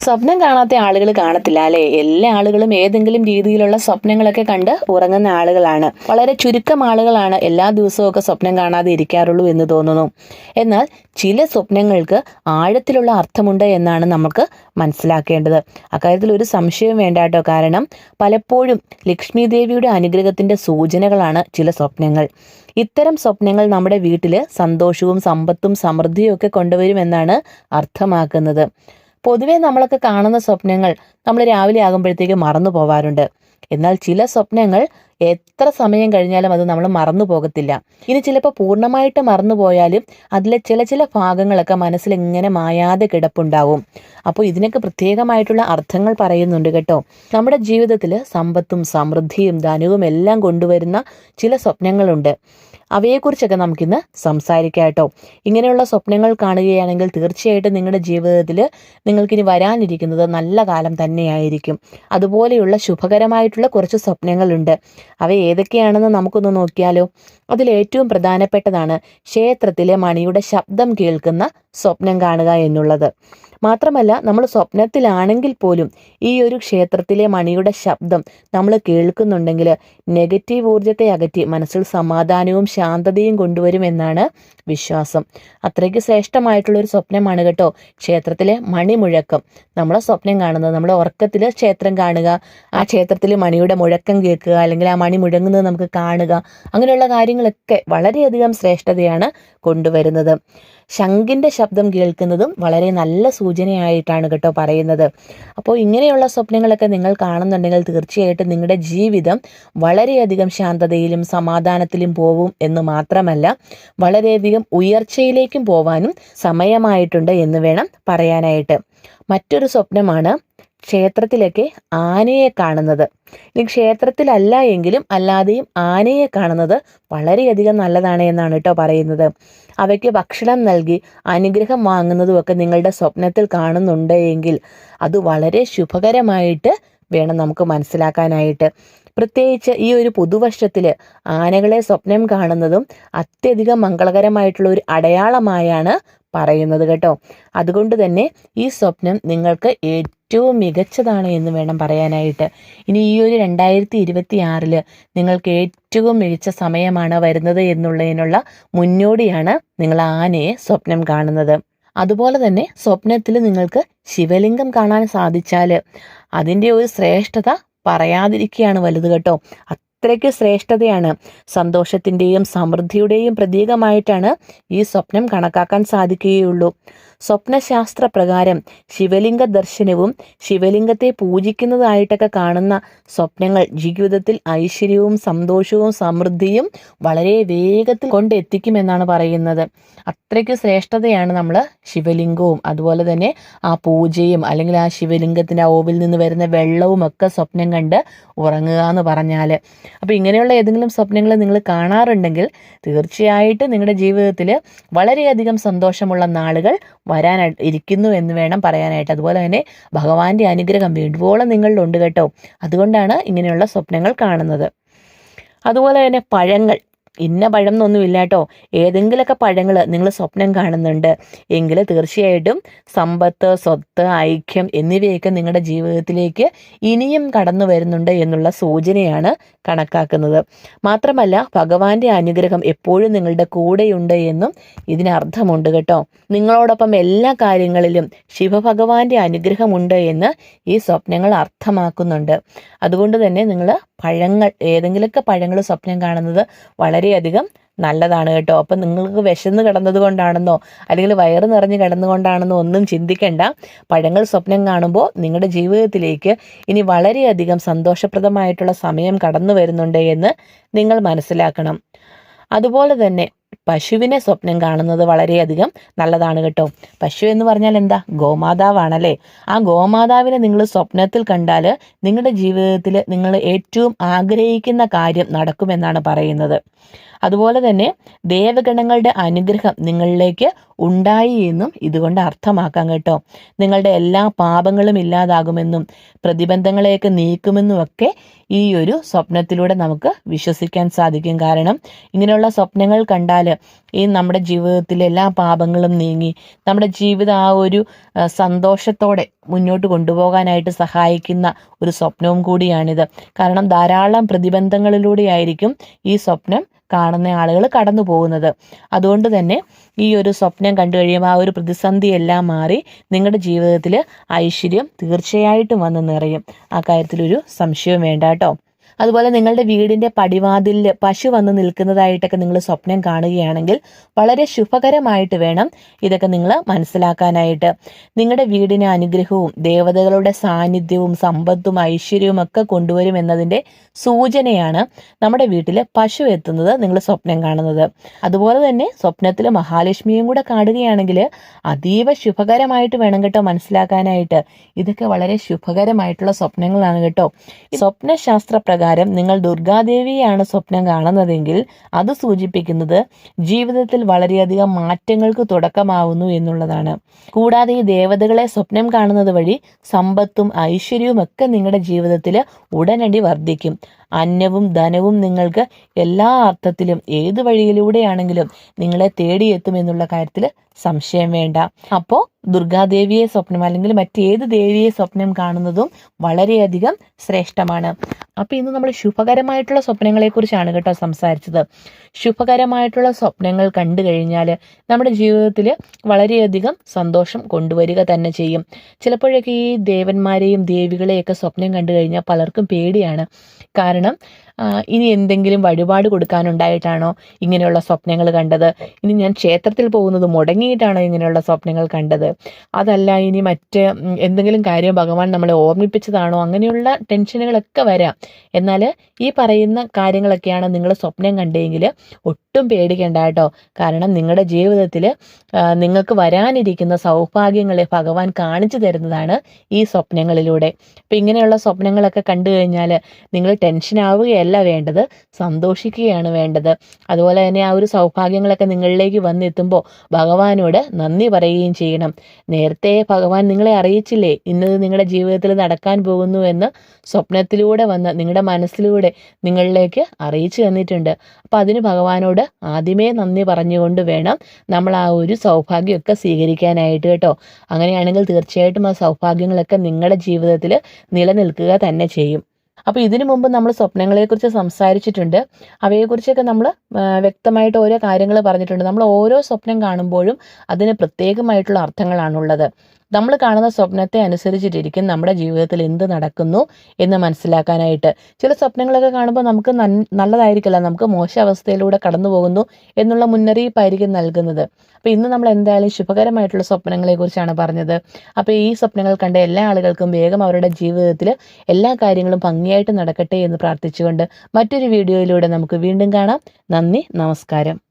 സ്വപ്നം കാണാത്ത ആളുകൾ കാണത്തില്ല അല്ലെ? എല്ലാ ആളുകളും ഏതെങ്കിലും രീതിയിലുള്ള സ്വപ്നങ്ങളൊക്കെ കണ്ട് ഉറങ്ങുന്ന ആളുകളാണ്. വളരെ ചുരുക്കം ആളുകളാണ് എല്ലാ ദിവസവും ഒക്കെ സ്വപ്നം കാണാതെ ഇരിക്കാറുള്ളൂ എന്ന് തോന്നുന്നു. എന്നാൽ ചില സ്വപ്നങ്ങൾക്ക് ആഴത്തിലുള്ള അർത്ഥമുണ്ട് എന്നാണ് നമുക്ക് മനസ്സിലാക്കേണ്ടത്. അക്കാര്യത്തിൽ ഒരു സംശയം വേണ്ട കേട്ടോ. കാരണം പലപ്പോഴും ലക്ഷ്മി ദേവിയുടെ അനുഗ്രഹത്തിന്റെ സൂചനകളാണ് ചില സ്വപ്നങ്ങൾ. ഇത്തരം സ്വപ്നങ്ങൾ നമ്മുടെ വീട്ടിൽ സന്തോഷവും സമ്പത്തും സമൃദ്ധിയും ഒക്കെ കൊണ്ടുവരുമെന്നാണ് അർത്ഥമാക്കുന്നത്. പൊതുവെ നമ്മളൊക്കെ കാണുന്ന സ്വപ്നങ്ങൾ നമ്മൾ രാവിലെ ആകുമ്പോഴത്തേക്ക് മറന്നു പോവാറുണ്ട്. എന്നാൽ ചില സ്വപ്നങ്ങൾ എത്ര സമയം കഴിഞ്ഞാലും അത് നമ്മൾ മറന്നു പോകത്തില്ല. ഇനി ചിലപ്പോൾ പൂർണമായിട്ട് മറന്നു പോയാലും അതിലെ ചില ചില ഭാഗങ്ങളൊക്കെ മനസ്സിൽ ഇങ്ങനെ മായാതെ കിടപ്പുണ്ടാവും. അപ്പോൾ ഇതിനൊക്കെ പ്രത്യേകമായിട്ടുള്ള അർത്ഥങ്ങൾ പറയുന്നുണ്ട് കേട്ടോ. നമ്മുടെ ജീവിതത്തിൽ സമ്പത്തും സമൃദ്ധിയും ധനവും എല്ലാം കൊണ്ടുവരുന്ന ചില സ്വപ്നങ്ങളുണ്ട്. അവയെക്കുറിച്ചൊക്കെ നമുക്കിന്ന് സംസാരിക്കാം കേട്ടോ. ഇങ്ങനെയുള്ള സ്വപ്നങ്ങൾ കാണുകയാണെങ്കിൽ തീർച്ചയായിട്ടും നിങ്ങളുടെ ജീവിതത്തിൽ നിങ്ങൾക്കിനി വരാനിരിക്കുന്നത് നല്ല കാലം തന്നെയായിരിക്കും. അതുപോലെയുള്ള ശുഭകരമായിട്ടുള്ള കുറച്ച് സ്വപ്നങ്ങളുണ്ട്. അവ ഏതൊക്കെയാണെന്ന് നമുക്കൊന്ന് നോക്കിയാലോ. അതിലേറ്റവും പ്രധാനപ്പെട്ടതാണ് ക്ഷേത്രത്തിലെ മണിയുടെ ശബ്ദം കേൾക്കുന്ന സ്വപ്നം കാണുക എന്നുള്ളത്. മാത്രമല്ല നമ്മൾ സ്വപ്നത്തിലാണെങ്കിൽ പോലും ഈ ഒരു ക്ഷേത്രത്തിലെ മണിയുടെ ശബ്ദം നമ്മൾ കേൾക്കുന്നുണ്ടെങ്കിൽ നെഗറ്റീവ് ഊർജത്തെ അകറ്റി മനസ്സിൽ സമാധാനവും ശാന്തതയും കൊണ്ടുവരുമെന്നാണ് വിശ്വാസം. അത്രയ്ക്ക് ശ്രേഷ്ഠമായിട്ടുള്ള ഒരു സ്വപ്നമാണ് കേട്ടോ ക്ഷേത്രത്തിലെ മണിമുഴക്കം നമ്മളെ സ്വപ്നം കാണുന്നത് നമ്മൾ ഉറക്കത്തിൽ ക്ഷേത്രം കാണുക ആ ക്ഷേത്രത്തിൽ മണിയുടെ മുഴക്കം കേൾക്കുക അല്ലെങ്കിൽ ആ മണി മുഴങ്ങുന്നത് നമുക്ക് കാണുക അങ്ങനെയുള്ള കാര്യങ്ങളൊക്കെ വളരെയധികം ശ്രേഷ്ഠതയാണ് കൊണ്ടുവരുന്നത്. ശംഖിന്റെ ശബ്ദം കേൾക്കുന്നതും വളരെ നല്ല സൂചനയായിട്ടാണ് കേട്ടോ പറയുന്നത്. അപ്പോൾ ഇങ്ങനെയുള്ള സ്വപ്നങ്ങളൊക്കെ നിങ്ങൾ കാണുന്നുണ്ടെങ്കിൽ തീർച്ചയായിട്ടും നിങ്ങളുടെ ജീവിതം വളരെയധികം ശാന്തതയിലും സമാധാനത്തിലും പോവും എന്ന് മാത്രമല്ല വളരെയധികം ഉയർച്ചയിലേക്കും പോവാനും സമയമായിട്ടുണ്ട് എന്ന് വേണം പറയാനായിട്ട്. മറ്റൊരു സ്വപ്നമാണ് ക്ഷേത്രത്തിലൊക്കെ ആനയെ കാണുന്നത്. ഇനി ക്ഷേത്രത്തിലല്ല എങ്കിലും അല്ലാതെയും ആനയെ കാണുന്നത് വളരെയധികം നല്ലതാണ് എന്നാണ് കേട്ടോ പറയുന്നത്. അവയ്ക്ക് ഭക്ഷണം നൽകി അനുഗ്രഹം വാങ്ങുന്നതുമൊക്കെ നിങ്ങളുടെ സ്വപ്നത്തിൽ കാണുന്നുണ്ട് എങ്കിൽ അത് വളരെ ശുഭകരമായിട്ട് വേണം നമുക്ക് മനസ്സിലാക്കാനായിട്ട്. പ്രത്യേകിച്ച് ഈ ഒരു പുതുവർഷത്തിൽ ആനകളെ സ്വപ്നം കാണുന്നതും അത്യധികം മംഗളകരമായിട്ടുള്ള ഒരു അടയാളമായാണ് പറയുന്നത് കേട്ടോ. അതുകൊണ്ട് തന്നെ ഈ സ്വപ്നം നിങ്ങൾക്ക് ഏറ്റവും മികച്ചതാണ് എന്ന് വേണം പറയാനായിട്ട്. ഇനി ഈ ഒരു രണ്ടായിരത്തി ഇരുപത്തി ആറിൽ നിങ്ങൾക്ക് ഏറ്റവും മികച്ച സമയമാണ് വരുന്നത് എന്നുള്ളതിനുള്ള മുന്നോടിയാണ് നിങ്ങൾ ആനയെ സ്വപ്നം കാണുന്നത്. അതുപോലെ തന്നെ സ്വപ്നത്തിൽ നിങ്ങൾക്ക് ശിവലിംഗം കാണാൻ സാധിച്ചാൽ അതിന്റെ ഒരു ശ്രേഷ്ഠത പറയാതിരിക്കുകയാണ് വലുത് കേട്ടോ. അത്രയ്ക്ക് ശ്രേഷ്ഠതയാണ്. സന്തോഷത്തിന്റെയും സമൃദ്ധിയുടെയും പ്രതീകമായിട്ടാണ് ഈ സ്വപ്നം കണക്കാക്കാൻ സാധിക്കുകയുള്ളൂ. സ്വപ്നശാസ്ത്ര പ്രകാരം ശിവലിംഗ ദർശനവും ശിവലിംഗത്തെ പൂജിക്കുന്നതായിട്ടൊക്കെ കാണുന്ന സ്വപ്നങ്ങൾ ജീവിതത്തിൽ ഐശ്വര്യവും സന്തോഷവും സമൃദ്ധിയും വളരെ വേഗത്തിൽ കൊണ്ടെത്തിക്കുമെന്നാണ് പറയുന്നത്. അത്രയ്ക്ക് ശ്രേഷ്ഠതയാണ് നമ്മൾ ശിവലിംഗവും. അതുപോലെ തന്നെ ആ പൂജയും അല്ലെങ്കിൽ ആ ശിവലിംഗത്തിന്റെ ആ ഓവിൽ നിന്ന് വരുന്ന വെള്ളവും ഒക്കെ സ്വപ്നം കണ്ട് ഉറങ്ങുക എന്ന് പറഞ്ഞാൽ അപ്പോൾ ഇങ്ങനെയുള്ള ഏതെങ്കിലും സ്വപ്നങ്ങൾ നിങ്ങൾ കാണാറുണ്ടെങ്കിൽ തീർച്ചയായിട്ടും നിങ്ങളുടെ ജീവിതത്തിൽ വളരെയധികം സന്തോഷമുള്ള നാളുകൾ വരാൻ ഇരിക്കുന്നു എന്ന് വേണം പറയാനായിട്ട്. അതുപോലെ തന്നെ ഭഗവാന്റെ അനുഗ്രഹം വേണ്ടുവോളം നിങ്ങളിലുണ്ട് കേട്ടോ. അതുകൊണ്ടാണ് ഇങ്ങനെയുള്ള സ്വപ്നങ്ങൾ കാണുന്നത്. അതുപോലെ തന്നെ പഴങ്ങൾ. ഇന്ന പഴം എന്നൊന്നുമില്ല കേട്ടോ ഏതെങ്കിലുമൊക്കെ പഴങ്ങൾ നിങ്ങൾ സ്വപ്നം കാണുന്നുണ്ട്. എങ്കിൽ തീർച്ചയായിട്ടും സമ്പത്ത് സ്വത്ത് ഐക്യം എന്നിവയൊക്കെ നിങ്ങളുടെ ജീവിതത്തിലേക്ക് ഇനിയും കടന്നു വരുന്നുണ്ട് എന്നുള്ള സൂചനയാണ് കണക്കാക്കുന്നത്. മാത്രമല്ല ഭഗവാന്റെ അനുഗ്രഹം എപ്പോഴും നിങ്ങളുടെ കൂടെയുണ്ട് എന്നും ഇതിനർത്ഥമുണ്ട് കേട്ടോ. നിങ്ങളോടൊപ്പം എല്ലാ കാര്യങ്ങളിലും ശിവഭഗവാന്റെ അനുഗ്രഹമുണ്ട് എന്ന് ഈ സ്വപ്നങ്ങൾ അർത്ഥമാക്കുന്നുണ്ട്. അതുകൊണ്ട് തന്നെ നിങ്ങൾ പഴങ്ങൾ ഏതെങ്കിലുമൊക്കെ പഴങ്ങൾ സ്വപ്നം കാണുന്നത് വളരെയധികം നല്ലതാണ് കേട്ടോ. അപ്പം നിങ്ങൾക്ക് വിശന്ന് കിടന്നത് കൊണ്ടാണെന്നോ അല്ലെങ്കിൽ വയറ് നിറഞ്ഞ് കിടന്നുകൊണ്ടാണെന്നോ ഒന്നും ചിന്തിക്കേണ്ട. പഴങ്ങൾ സ്വപ്നം കാണുമ്പോൾ നിങ്ങളുടെ ജീവിതത്തിലേക്ക് ഇനി വളരെയധികം സന്തോഷപ്രദമായിട്ടുള്ള സമയം കടന്നു വരുന്നുണ്ട് എന്ന് നിങ്ങൾ മനസ്സിലാക്കണം. അതുപോലെ തന്നെ പശുവിനെ സ്വപ്നം കാണുന്നത് വളരെയധികം നല്ലതാണ് കേട്ടോ. പശു എന്ന് പറഞ്ഞാൽ എന്താ? ഗോമാതാവാണല്ലേ? ആ ഗോമാതാവിനെ നിങ്ങൾ സ്വപ്നത്തിൽ കണ്ടാൽ നിങ്ങളുടെ ജീവിതത്തിൽ നിങ്ങൾ ഏറ്റവും ആഗ്രഹിക്കുന്ന കാര്യം നടക്കുമെന്നാണ് പറയുന്നത്. അതുപോലെ തന്നെ ദേവഗണങ്ങളുടെ അനുഗ്രഹം നിങ്ങളിലേക്ക് ഉണ്ടായി എന്നും ഇതുകൊണ്ട് അർത്ഥമാക്കാം കേട്ടോ. നിങ്ങളുടെ എല്ലാ പാപങ്ങളും ഇല്ലാതാകുമെന്നും പ്രതിബന്ധങ്ങളെയൊക്കെ നീക്കുമെന്നും ഒക്കെ ഈ ഒരു സ്വപ്നത്തിലൂടെ നമുക്ക് വിശ്വസിക്കാൻ സാധിക്കും. കാരണം ഇങ്ങനെയുള്ള സ്വപ്നങ്ങൾ കണ്ടാൽ ഈ നമ്മുടെ ജീവിതത്തിലെ എല്ലാ പാപങ്ങളും നീങ്ങി നമ്മുടെ ജീവിതം ആ ഒരു സന്തോഷത്തോടെ മുന്നോട്ട് കൊണ്ടുപോകാനായിട്ട് സഹായിക്കുന്ന ഒരു സ്വപ്നവും കൂടിയാണിത്. കാരണം ധാരാളം പ്രതിബന്ധങ്ങളിലൂടെയായിരിക്കും ഈ സ്വപ്നം കാണുന്ന ആളുകൾ കടന്നു പോകുന്നത്. അതുകൊണ്ട് തന്നെ ഈ ഒരു സ്വപ്നം കണ്ടു കഴിയുമ്പോൾ ആ ഒരു പ്രതിസന്ധി എല്ലാം മാറി നിങ്ങളുടെ ജീവിതത്തിൽ ഐശ്വര്യം തീർച്ചയായിട്ടും വന്ന് നിറയും. ആ കാര്യത്തിലൊരു സംശയവും വേണ്ട കേട്ടോ. അതുപോലെ നിങ്ങളുടെ വീടിന്റെ പടിവാതിലിൽ പശു വന്ന് നിൽക്കുന്നതായിട്ടൊക്കെ നിങ്ങൾ സ്വപ്നം കാണുകയാണെങ്കിൽ വളരെ ശുഭകരമായിട്ട് വേണം ഇതൊക്കെ നിങ്ങൾ മനസ്സിലാക്കാനായിട്ട്. നിങ്ങളുടെ വീടിന് അനുഗ്രഹവും ദേവതകളുടെ സാന്നിധ്യവും സമ്പത്തും ഐശ്വര്യവും ഒക്കെ കൊണ്ടുവരും എന്നതിന്റെ സൂചനയാണ് നമ്മുടെ വീട്ടിൽ പശു എത്തുന്നത് നിങ്ങൾ സ്വപ്നം കാണുന്നത്. അതുപോലെ തന്നെ സ്വപ്നത്തിൽ മഹാലക്ഷ്മിയും കൂടെ കാണുകയാണെങ്കിൽ അതീവ ശുഭകരമായിട്ട് വേണം കേട്ടോ മനസ്സിലാക്കാനായിട്ട്. ഇതൊക്കെ വളരെ ശുഭകരമായിട്ടുള്ള സ്വപ്നങ്ങളാണ് കേട്ടോ. സ്വപ്നശാസ്ത്ര പ്രകാരം നിങ്ങൾ ദുർഗാദേവിയാണ് സ്വപ്നം കാണുന്നതെങ്കിൽ അത് സൂചിപ്പിക്കുന്നത് ജീവിതത്തിൽ വളരെയധികം മാറ്റങ്ങൾക്ക് തുടക്കമാവുന്നു എന്നുള്ളതാണ്. കൂടാതെ ഈ ദേവതകളെ സ്വപ്നം കാണുന്നത് വഴി സമ്പത്തും ഐശ്വര്യവും ഒക്കെ നിങ്ങളുടെ ജീവിതത്തിൽ ഉടനടി വർദ്ധിക്കും. അന്നവും ധനവും നിങ്ങൾക്ക് എല്ലാ അർത്ഥത്തിലും ഏത് വഴിയിലൂടെയാണെങ്കിലും നിങ്ങളെ തേടിയെത്തും എന്നുള്ള കാര്യത്തിൽ സംശയം വേണ്ട. അപ്പോൾ ദുർഗാദേവിയെ സ്വപ്നം അല്ലെങ്കിൽ മറ്റേത് ദേവിയെ സ്വപ്നം കാണുന്നതും വളരെയധികം ശ്രേഷ്ഠമാണ്. അപ്പോൾ ഇന്ന് നമ്മൾ ശുഭകരമായിട്ടുള്ള സ്വപ്നങ്ങളെക്കുറിച്ചാണ് കേട്ടോ സംസാരിച്ചത്. ശുഭകരമായിട്ടുള്ള സ്വപ്നങ്ങൾ കണ്ടു കഴിഞ്ഞാൽ നമ്മുടെ ജീവിതത്തിൽ വളരെയധികം സന്തോഷം കൊണ്ടുവരിക തന്നെ ചെയ്യും. ചിലപ്പോഴൊക്കെ ഈ ദേവന്മാരെയും ദേവികളെയൊക്കെ സ്വപ്നം കണ്ടു കഴിഞ്ഞാൽ പലർക്കും പേടിയാണ്. കാരണം ഇനി എന്തെങ്കിലും വഴിപാട് കൊടുക്കാനുണ്ടായിട്ടാണോ ഇങ്ങനെയുള്ള സ്വപ്നങ്ങൾ കണ്ടത്? ഇനി ഞാൻ ക്ഷേത്രത്തിൽ പോകുന്നത് മുടങ്ങിയിട്ടാണോ ഇങ്ങനെയുള്ള സ്വപ്നങ്ങൾ കണ്ടത്? അതല്ല ഇനി മറ്റ് എന്തെങ്കിലും കാര്യം ഭഗവാൻ നമ്മളെ ഓർമ്മിപ്പിച്ചതാണോ? അങ്ങനെയുള്ള ടെൻഷനുകളൊക്കെ വരാം. എന്നാൽ ഈ പറയുന്ന കാര്യങ്ങളൊക്കെയാണ് നിങ്ങൾ സ്വപ്നം കണ്ടെങ്കിൽ ഒട്ടും പേടിക്കേണ്ട കേട്ടോ. കാരണം നിങ്ങളുടെ ജീവിതത്തിൽ നിങ്ങൾക്ക് വരാനിരിക്കുന്ന സൗഭാഗ്യങ്ങളെ ഭഗവാൻ കാണിച്ചു തരുന്നതാണ് ഈ സ്വപ്നങ്ങളിലൂടെ. അപ്പം ഇങ്ങനെയുള്ള സ്വപ്നങ്ങളൊക്കെ കണ്ടു കഴിഞ്ഞാൽ നിങ്ങൾ ടെൻഷൻ ആവുകയല്ല. വേണ്ടത് സന്തോഷിക്കുകയാണ് വേണ്ടത്. അതുപോലെ തന്നെ ആ ഒരു സൗഭാഗ്യങ്ങളൊക്കെ നിങ്ങളിലേക്ക് വന്നെത്തുമ്പോൾ ഭഗവാനോട് നന്ദി പറയുകയും ചെയ്യണം. നേരത്തെ ഭഗവാൻ നിങ്ങളെ അറിയിച്ചില്ലേ? ഇന്നത് നിങ്ങളുടെ ജീവിതത്തിൽ നടക്കാൻ പോകുന്നു എന്ന് സ്വപ്നത്തിലൂടെ വന്ന് നിങ്ങളുടെ മനസ്സിലൂടെ നിങ്ങളിലേക്ക് അറിയിച്ചു തന്നിട്ടുണ്ട്. അപ്പോൾ അതിന് ഭഗവാനോട് ആദ്യമേ നന്ദി പറഞ്ഞുകൊണ്ട് വേണം നമ്മൾ ആ ഒരു സൗഭാഗ്യമൊക്കെ സ്വീകരിക്കാനായിട്ട് കേട്ടോ. അങ്ങനെയാണെങ്കിൽ തീർച്ചയായിട്ടും ആ സൗഭാഗ്യങ്ങളൊക്കെ നിങ്ങളുടെ ജീവിതത്തിൽ നിലനിൽക്കുക തന്നെ ചെയ്യും. അപ്പോൾ ഇതിനു മുമ്പ് നമ്മൾ സ്വപ്നങ്ങളെക്കുറിച്ച് സംസാരിച്ചിട്ടുണ്ട്. അവയെക്കുറിച്ചൊക്കെ നമ്മൾ വ്യക്തമായിട്ട് ഓരോ കാര്യങ്ങൾ പറഞ്ഞിട്ടുണ്ട്. നമ്മൾ ഓരോ സ്വപ്നം കാണുമ്പോഴും അതിന് പ്രത്യേകമായിട്ടുള്ള അർത്ഥങ്ങളാണുള്ളത്. നമ്മൾ കാണുന്ന സ്വപ്നത്തെ അനുസരിച്ചിട്ടിരിക്കും നമ്മുടെ ജീവിതത്തിൽ എന്ത് നടക്കുന്നു എന്ന് മനസ്സിലാക്കാനായിട്ട്. ചില സ്വപ്നങ്ങളൊക്കെ കാണുമ്പോൾ നമുക്ക് നല്ലതായിരിക്കില്ല. നമുക്ക് മോശ അവസ്ഥയിലൂടെ കടന്നു പോകുന്നു എന്നുള്ള മുന്നറിയിപ്പായിരിക്കും നൽകുന്നത്. അപ്പോൾ ഇന്ന് നമ്മൾ എന്തായാലും ശുഭകരമായിട്ടുള്ള സ്വപ്നങ്ങളെക്കുറിച്ചാണ് പറഞ്ഞത്. അപ്പോൾ ഈ സ്വപ്നങ്ങൾ കണ്ട എല്ലാ ആളുകൾക്കും വേഗം അവരുടെ ജീവിതത്തിൽ എല്ലാ കാര്യങ്ങളും ഭംഗിയായിട്ട് നടക്കട്ടെ എന്ന് പ്രാർത്ഥിച്ചുകൊണ്ട് മറ്റൊരു വീഡിയോയിലൂടെ നമുക്ക് വീണ്ടും കാണാം. നന്ദി നമസ്കാരം.